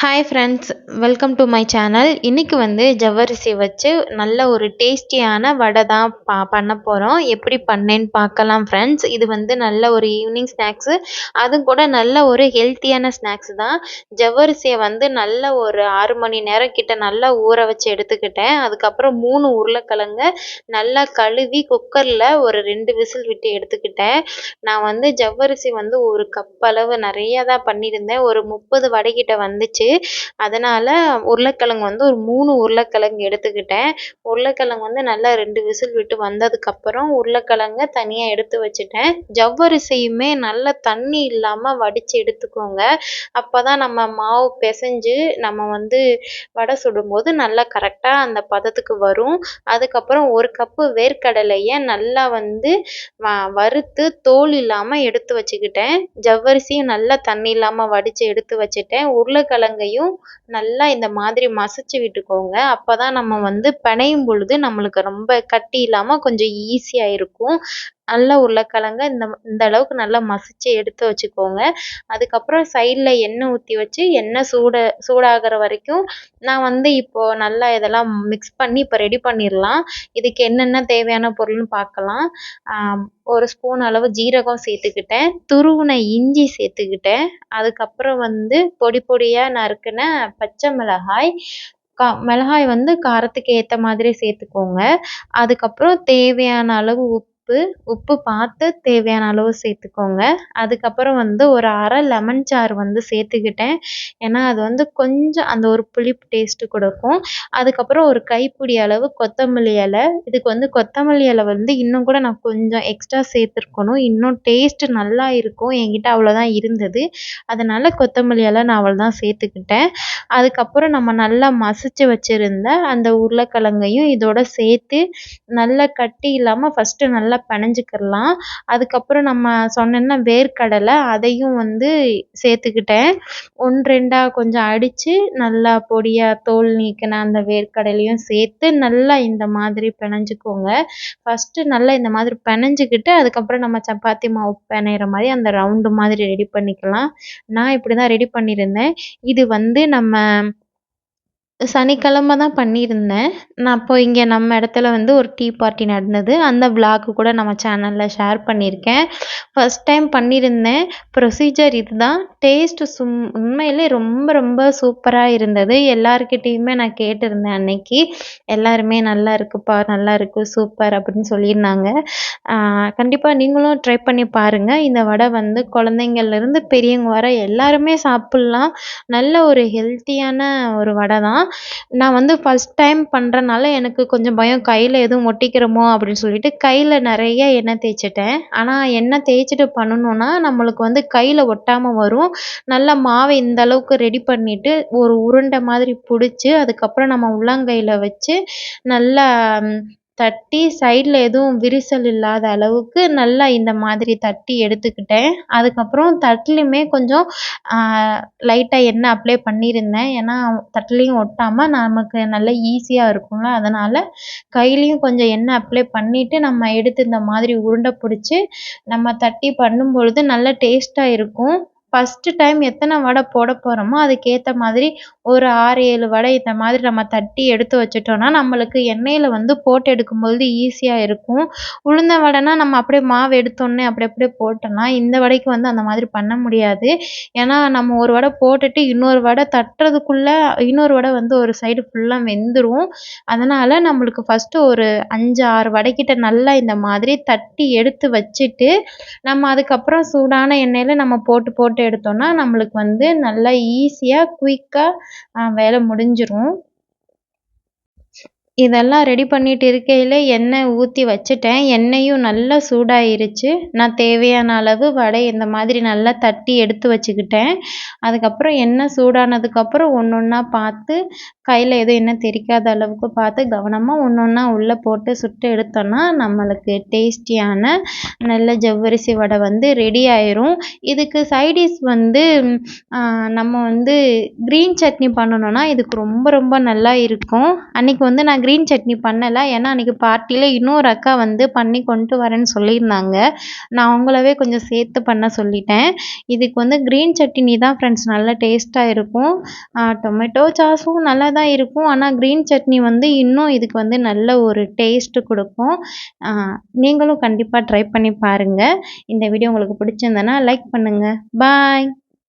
Hi friends welcome to my channel இன்றைக்கி வந்து ஜவ்வரிசி வச்சு நல்ல ஒரு டேஸ்டியான வடை தான் பா பண்ண போகிறோம் எப்படி பண்ணேன்னு பார்க்கலாம் ஃப்ரெண்ட்ஸ் இது வந்து நல்ல ஒரு ஈவினிங் ஸ்நாக்ஸு அதுவும் கூட நல்ல ஒரு ஹெல்த்தியான ஸ்நாக்ஸ் தான். ஜவ்வரிசியை வந்து நல்ல ஒரு ஆறு மணி நேரம் கிட்ட நல்லா ஊற வச்சு எடுத்துக்கிட்டேன். அதுக்கப்புறம் மூணு உருளைக்கிழங்க நல்லா கழுவி குக்கரில் ஒரு ரெண்டு விசில் விட்டு எடுத்துக்கிட்டேன். நான் வந்து ஜவ்வரிசி வந்து ஒரு கப் அளவு நிறையா தான் பண்ணியிருந்தேன். ஒரு முப்பது வடைக்கிட்ட வந்துச்சு. அதனால் உருளைக்கிழங்கு வந்து ஒரு மூணு உருளைக்கிழங்கு எடுத்துக்கிட்டேன். உருளைக்கிழங்கு வந்து நல்லா ரெண்டு விசில் விட்டு வந்ததுக்கப்புறம் உருளைக்கிழங்க தனியாக எடுத்து வச்சுட்டேன். ஜவ்வரிசியுமே நல்லா தண்ணி இல்லாமல் வடித்து எடுத்துக்கோங்க. அப்போ தான் நம்ம மாவு பிசைஞ்சு நம்ம வந்து வடை சுடும்போது நல்லா கரெக்டாக அந்த பதத்துக்கு வரும். அதுக்கப்புறம் ஒரு கப்பு வேர்க்கடலையை நல்லா வந்து வ வறுத்து தோல் இல்லாமல் எடுத்து வச்சுக்கிட்டேன். ஜவ்வரிசியும் நல்லா தண்ணி இல்லாமல் வடித்து எடுத்து வச்சுட்டேன். கிழங்கையும் நல்லா இந்த மாதிரி மசிச்சு விட்டுக்கோங்க. அப்போ தான் நம்ம வந்து பிணையும் பொழுது நம்மளுக்கு ரொம்ப கட்டி இல்லாமல் கொஞ்சம் ஈஸியாக இருக்கும். நல்ல உருளைக்கிழங்க இந்த இந்த அளவுக்கு நல்லா மசிச்சு எடுத்து வச்சுக்கோங்க. அதுக்கப்புறம் சைடில் எண்ணெய் ஊற்றி வச்சு எண்ணெய் சூட சூடாகிற வரைக்கும் நான் வந்து இப்போது நல்லா இதெல்லாம் மிக்ஸ் பண்ணி இப்போ ரெடி பண்ணிடலாம். இதுக்கு என்னென்ன தேவையான பொருள்னு பார்க்கலாம். ஒரு ஸ்பூன் அளவு ஜீரகம் சேர்த்துக்கிட்டேன். துருவின இஞ்சி சேர்த்துக்கிட்டேன். அதுக்கப்புறம் வந்து பொடி பொடியாக நறுக்கின பச்சை மிளகாய் கா மிளகாய் வந்து காரத்துக்கு ஏற்ற மாதிரி சேர்த்துக்கோங்க. அதுக்கப்புறம் தேவையான அளவு உப்பு உப்பு உப்பு பார்த்து தேவையான அளவு சேர்த்துக்கோங்க. அதுக்கப்புறம் வந்து ஒரு அரை லெமன் சாறு வந்து சேர்த்துக்கிட்டேன். ஏன்னா அது வந்து கொஞ்சம் அந்த ஒரு புளிப்பு டேஸ்ட்டு கொடுக்கும். அதுக்கப்புறம் ஒரு கைப்பிடி அளவு கொத்தமல்லி இலை. இதுக்கு வந்து கொத்தமல்லி இலை வந்து இன்னும் கூட நான் கொஞ்சம் எக்ஸ்ட்ரா சேர்த்துருக்கணும். இன்னும் டேஸ்ட்டு நல்லா இருக்கும். என்கிட்ட அவ்வளோதான் இருந்தது. அதனால் கொத்தமல்லி இலை நான் அவ்வளோதான் சேர்த்துக்கிட்டேன். அதுக்கப்புறம் நம்ம நல்லா மசிச்சு வச்சுருந்த அந்த உருளைக்கிழங்கையும் இதோட சேர்த்து நல்லா கட்டி இல்லாமல் ஃபஸ்ட்டு நல்லா பிணைஞ்சிக்கிடலாம். அதுக்கப்புறம் நம்ம சொன்னேன்னா வேர்க்கடலை அதையும் வந்து சேர்த்துக்கிட்டேன். ஒன்று ரெண்டாக கொஞ்சம் அடித்து நல்லா பொடியாக தோல் நீக்கின அந்த வேர்க்கடலையும் சேர்த்து நல்லா இந்த மாதிரி பிணைஞ்சிக்கோங்க. ஃபஸ்ட்டு நல்லா இந்த மாதிரி பினஞ்சிக்கிட்டு அதுக்கப்புறம் நம்ம சப்பாத்தி மாவு பிணையிற மாதிரி அந்த ரவுண்டு மாதிரி ரெடி பண்ணிக்கலாம். நான் இப்படி தான் ரெடி பண்ணியிருந்தேன். இது வந்து நம்ம சனிக்கிழம தான் பண்ணியிருந்தேன். நான் அப்போது இங்கே நம்ம இடத்துல வந்து ஒரு டீ பார்ட்டி நடந்தது. அந்த விலாகு கூட நம்ம சேனலில் ஷேர் பண்ணியிருக்கேன். ஃபஸ்ட் டைம் பண்ணியிருந்தேன். ப்ரொசீஜர் இது தான் டேஸ்ட்டு சும் உண்மையிலே ரொம்ப ரொம்ப சூப்பராக இருந்தது. எல்லாருக்கிட்டேயுமே நான் கேட்டிருந்தேன் அன்னைக்கு. எல்லாருமே நல்லா இருக்குப்பா நல்லா இருக்கு சூப்பர் அப்படின்னு சொல்லியிருந்தாங்க. கண்டிப்பாக நீங்களும் ட்ரை பண்ணி பாருங்கள் இந்த வடை வந்து குழந்தைங்கள்லேருந்து பெரியவங்க வர எல்லாருமே சாப்பிட்லாம். நல்ல ஒரு ஹெல்த்தியான ஒரு வடை தான் நான் வந்து ஃபஸ்ட் டைம் பண்ணுறனால எனக்கு கொஞ்சம் பயம். கையில் எதுவும் ஒட்டிக்கிறமோ அப்படின்னு சொல்லிட்டு கையில் நிறைய எண்ணெய் தேய்ச்சிட்டேன். ஆனால் எண்ணெய் தேய்ச்சிட்டு பண்ணணுன்னா நம்மளுக்கு வந்து கையில் ஒட்டாமல் வரும். நல்லா மாவை இந்த அளவுக்கு ரெடி பண்ணிவிட்டு ஒரு உருண்டை மாதிரி பிடிச்சி அதுக்கப்புறம் நம்ம உள்ளங்கையில் வச்சு நல்லா தட்டி சைடில் எதுவும் விரிசல் இல்லாத அளவுக்கு நல்லா இந்த மாதிரி தட்டி எடுத்துக்கிட்டேன். அதுக்கப்புறம் தட்டுலையுமே கொஞ்சம் லைட்டாக எண்ணெய் அப்ளை பண்ணியிருந்தேன். ஏன்னா தட்டுலையும் ஒட்டாமல் நமக்கு நல்ல ஈஸியாக இருக்கும்ல. அதனால் கையிலையும் கொஞ்சம் எண்ணெய் அப்ளை பண்ணிவிட்டு நம்ம எடுத்து இந்த மாதிரி உருண்டை பிடிச்சி நம்ம தட்டி பண்ணும் பொழுது நல்ல டேஸ்ட்டாக இருக்கும். ஃபஸ்ட்டு டைம் எத்தனை வடை போட போகிறோமோ அதுக்கேற்ற மாதிரி ஒரு ஆறு ஏழு வடை இந்த மாதிரி நம்ம தட்டி எடுத்து வச்சுட்டோன்னா நம்மளுக்கு எண்ணெயில் வந்து போட்டு எடுக்கும்பொழுது ஈஸியாக இருக்கும். உளுந்த வடைனா நம்ம அப்படியே மாவு எடுத்தோடனே அப்படி அப்படியே போட்டோம்னா இந்த வடைக்கு வந்து அந்த மாதிரி பண்ண முடியாது. ஏன்னா நம்ம ஒரு வடை போட்டுட்டு இன்னொரு வடை தட்டுறதுக்குள்ளே இன்னொரு வடை வந்து ஒரு சைடு ஃபுல்லாக வெந்துடும் அதனால் நம்மளுக்கு ஃபஸ்ட்டு ஒரு அஞ்சு ஆறு வடைக்கிட்ட நல்லா இந்த மாதிரி தட்டி எடுத்து வச்சுட்டு நம்ம அதுக்கப்புறம் சூடான எண்ணெயில் நம்ம போட்டு போட்டு போட்டு எடுத்தோம்னா நம்மளுக்கு வந்து நல்லா ஈஸியாக குயிக்காக வேலை முடிஞ்சிடும் இதெல்லாம் ரெடி பண்ணிட்டு இருக்கையில் எண்ணெய் ஊற்றி வச்சுட்டேன். எண்ணெயும் நல்லா சூடாயிருச்சு. நான் தேவையான அளவு வடை இந்த மாதிரி நல்லா தட்டி எடுத்து வச்சுக்கிட்டேன். அதுக்கப்புறம் எண்ணெய் சூடானதுக்கப்புறம் ஒன்று ஒன்றா பார்த்து கையில் எதுவும் எண்ணெய் தெறிக்காத அளவுக்கு பார்த்து கவனமாக ஒன்று ஒன்றா உள்ளே போட்டு சுட்டு எடுத்தோன்னா நம்மளுக்கு டேஸ்டியான நல்ல ஜவ்வரிசி வடை வந்து ரெடி ஆயிரும். இதுக்கு சைடிஷ் வந்து நம்ம வந்து க்ரீன் சட்னி பண்ணணும்னா இதுக்கு ரொம்ப ரொம்ப நல்லா இருக்கும். அன்றைக்கி வந்து நான் க்ரீன் சட்னி பண்ணலை. ஏன்னா அன்றைக்கி பார்ட்டியில் இன்னொரு அக்கா வந்து பண்ணி கொண்டு வரேன்னு சொல்லியிருந்தாங்க. நான் அவங்களவே கொஞ்சம் சேர்த்து பண்ண சொல்லிட்டேன். இதுக்கு வந்து க்ரீன் சட்னி தான் ஃப்ரெண்ட்ஸ் நல்லா டேஸ்ட்டாக இருக்கும். டொமேட்டோ சாஸும் நல்லா தான் இருக்கும். ஆனால் க்ரீன் சட்னி வந்து இன்னும் இதுக்கு வந்து நல்ல ஒரு டேஸ்ட்டு கொடுக்கும். நீங்களும் கண்டிப்பாக ட்ரை பண்ணி பாருங்கள் இந்த வீடியோ உங்களுக்கு பிடிச்சிருந்தனா லைக் பண்ணுங்கள் பாய்